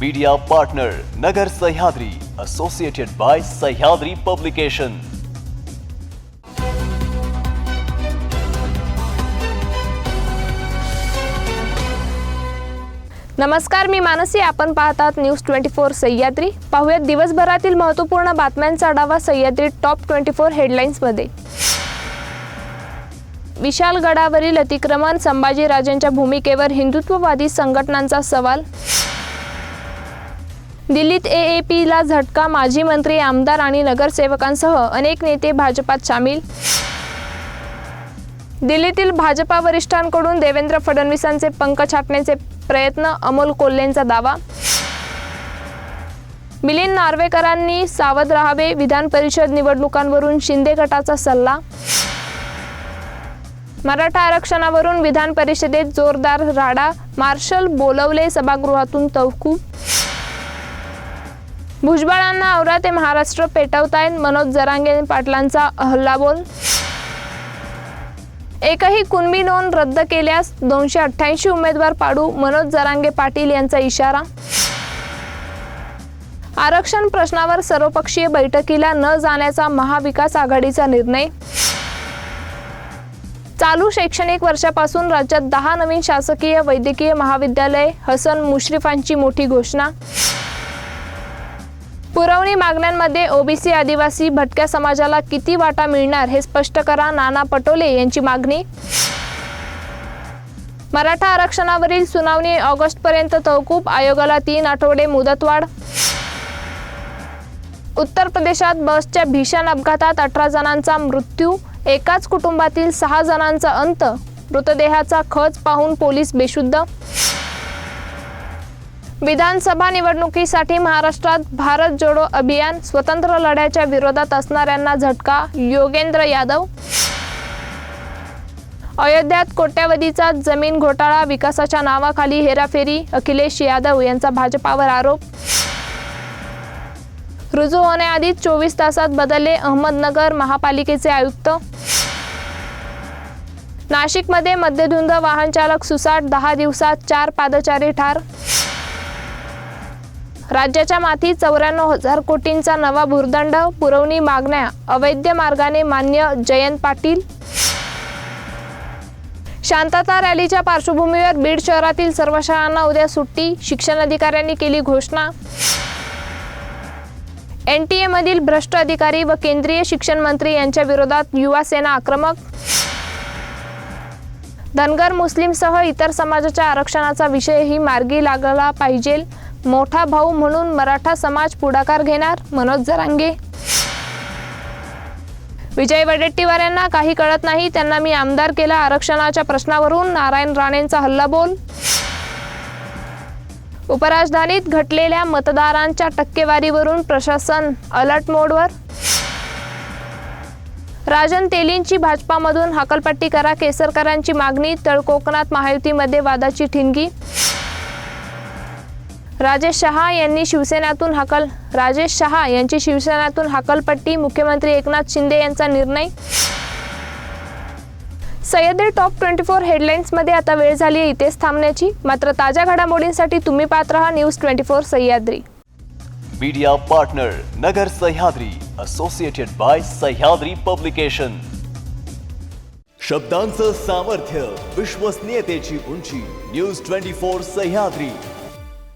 Media partner Nagar Sahyadri associated by Sahyadri publication नमस्कार मी मानसी. आपण पाहतात न्यूज ट्वेंटी फोर सह्याद्री. पाहूयात दिवसभरातील महत्त्वपूर्ण बातम्यांचा आढावा सह्याद्री टॉप ट्वेंटी फोर हेडलाईन्समध्ये विशालगडावरील अतिक्रमण संभाजीराजेंच्या भूमिकेवर हिंदुत्ववादी संघटनांचा सवाल दिल्लीत ए ए पीला झटका माजी मंत्री आमदार आणि नगरसेवकांसह अनेक नेते भाजपात सामील. दिल्लीतील भाजपा वरिष्ठांकडून देवेंद्र फडणवीसांचे पंख छाटण्याचे प्रयत्न अमोल कोल्हेंचा दावा. मिलिंद नार्वेकरांनी सावध राहावे विधान परिषद निवडणुकांवरून शिंदे गटाचा सल्ला. मराठा आरक्षणावरून विधान परिषदेत जोरदार राडा मार्शल बोलवले सभागृहातून तवकूब भुजबळांना आवरा ते महाराष्ट्र पेटवतायत. मनोज जरांगे पाटलांचा हल्लाबोल. एकही कुणबी नोंद रद्द केल्यास दोनशे अठ्ठ्याऐंशी उमेदवार पाडू मनोज जरांगे पाटील यांचा इशारा. आरक्षण प्रश्नावर सर्वपक्षीय बैठकीला न जाण्याचा महाविकास आघाडीचा निर्णय. चालू शैक्षणिक वर्षापासून राज्यात दहा नवीन शासकीय वैद्यकीय महाविद्यालय हसन मुश्रीफांची मोठी घोषणा. पुरवणी मागण्यांमध्ये ओबीसी आदिवासी भटक्या समाजाला किती वाटा मिळणार हे स्पष्ट करा. नाना पटोले यांची मागणी. मराठा आरक्षणावरील सुनावणी ऑगस्टपर्यंत तहकूब आयोगाला तीन आठवडे मुदतवाढ. उत्तर प्रदेशात बसच्या भीषण अपघातात अठरा जणांचा मृत्यू एकाच कुटुंबातील सहा जणांचा अंत मृतदेहाचा खच पाहून पोलीस बेशुद्ध. विधानसभा निवडणुकीसाठी महाराष्ट्रात भारत जोडो अभियान स्वतंत्र लढ्याच्या विरोधात असणाऱ्यांना झटका. योगेंद्र यादव. अयोध्यात कोट्यावधीचा जमीन घोटाळा विकासाच्या नावाखाली हेराफेरी अखिलेश यादव यांचा भाजपावर आरोप. रुजू होण्याआधी चोवीस तासात बदलले अहमदनगर महापालिकेचे आयुक्त. नाशिकमध्ये मध्यधुंद वाहन चालक सुसाट दहा दिवसात चार पादचारी ठार. राज्याच्या माथी चौऱ्याण्णव हजार कोटींचा नवा भूर्दंड पुरवणी मागण्या अवैध मार्गाने मान्य जयंत पाटील. शांतता रॅलीच्या पार्श्वभूमीवर बीड शहरातील सर्व शाळांना उद्या सुट्टी शिक्षण अधिकाऱ्यांनी केली घोषणा. एन टी एमधील भ्रष्ट अधिकारी व केंद्रीय शिक्षण मंत्री यांच्या विरोधात युवा सेना आक्रमक. धनगर मुस्लिमसह इतर समाजाच्या आरक्षणाचा विषयही मार्गी लागला पाहिजे. मोठा भाऊ म्हणून मराठा समाज पुढाकार घेणार मनोज जरांगे. विजय वडेट्टीवार यांना काही कळत नाही त्यांना मी आमदार केला आरक्षणाच्या प्रश्नावरून नारायण राणेंचा हल्लाबोल उपराजधानीत घटलेल्या मतदारांच्या टक्केवारीवरून प्रशासन अलर्ट मोडवर. राजन तेलींची भाजपामधून हकलपट्टी करा केसरकरांची मागणी तळकोकणात महायुतीमध्ये वादाची ठिणगी. राजेश शहा यांनी शिवसेनेतून हकल राजेश शहा यांची शिवसेनेतून हकलपट्टी मुख्यमंत्री एकनाथ शिंदे यांचा निर्णय. सह्याद्री टॉप ट्वेंटी फोर हेडलाईन्समध्ये आता वेळ झाली आहे इथेच थांबण्याची. मात्र ताज्या घडामोडींसाठी तुम्ही पाहत रहा news twenty four Sahyadri. Media partner Nagar Sahyadri associated by Sahyadri publication शब्दांचं सामर्थ्य विश्वसनीयतेची उंची न्यूज ट्वेंटी फोर सह्याद्री.